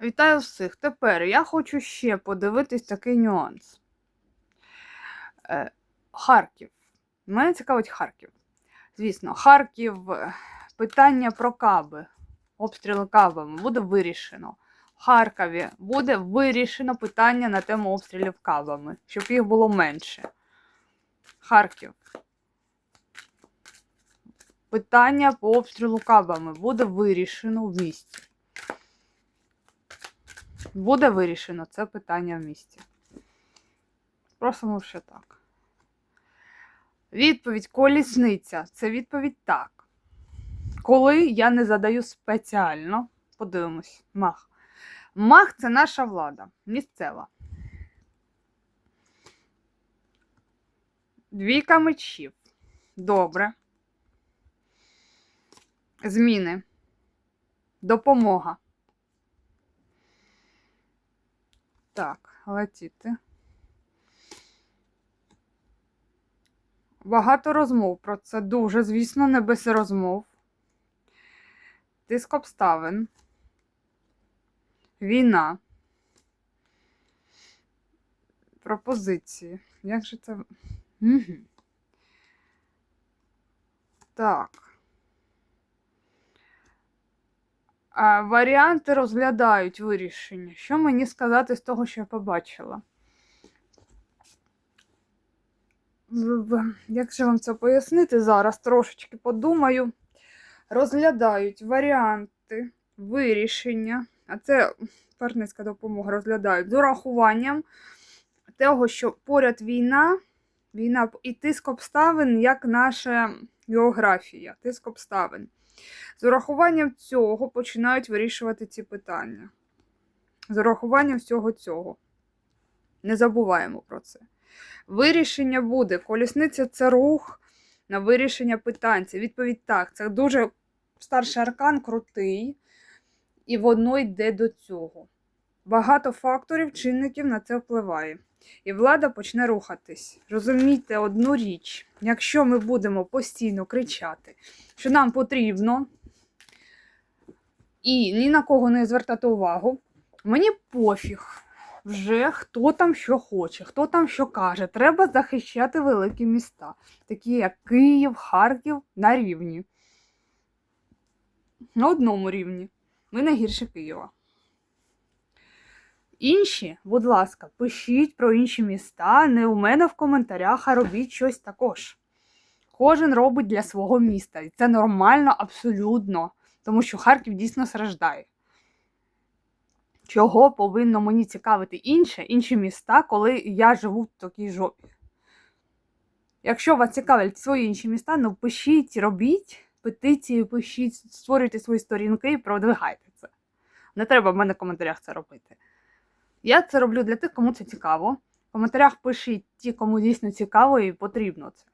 Вітаю всіх. Тепер я хочу ще подивитись такий нюанс. Е, Харків. Мене цікавить Харків. Звісно, Харків е, питання про каби, обстріли кабами буде вирішено. В Харкові буде вирішено питання на тему обстрілів кабами, щоб їх було менше. Харків. Питання по обстрілу кабами буде вирішено в місті. Буде вирішено це питання в місті. Просимо ще так. Відповідь колісниця. Це відповідь так. Коли я не задаю спеціально, подивимось, мах. Мах це наша влада, місцева. Двійка мечів. Добре. Зміни. Допомога. Так, летіти. Багато розмов про це. Дуже, звісно, не без розмов. Тиск обставин. Війна. Пропозиції. Як же це. Угу. Так. А, варіанти розглядають вирішення. Що мені сказати з того, що я побачила? Як же вам це пояснити зараз? Трошечки подумаю. Розглядають варіанти вирішення, а це партнерська допомога розглядають з урахуванням того, що поряд війна, війна і тиск обставин, як наша географія, тиск обставин. З урахуванням цього починають вирішувати ці питання. З урахуванням всього цього. Не забуваємо про це. Вирішення буде. Колісниця це рух на вирішення питань. Це відповідь так. Це дуже старший аркан, крутий, і воно йде до цього. Багато факторів, чинників на це впливає. І влада почне рухатись. Розумійте одну річ: якщо ми будемо постійно кричати, що нам потрібно, і ні на кого не звертати увагу, мені пофіг вже хто там що хоче, хто там що каже. Треба захищати великі міста, такі як Київ, Харків на рівні. На одному рівні. Ми не гірше Києва. Інші, будь ласка, пишіть про інші міста, не у мене в коментарях, а робіть щось також. Кожен робить для свого міста. І це нормально абсолютно, тому що Харків дійсно страждає. Чого повинно мені цікавити інше, інші міста, коли я живу в такій жопі? Якщо вас цікавлять свої інші міста, ну пишіть, робіть петиції, пишіть, створюйте свої сторінки і продвигайте це. Не треба в мене в коментарях це робити. Я це роблю для тих, кому це цікаво. В коментарях пишіть ті, кому дійсно цікаво і потрібно це.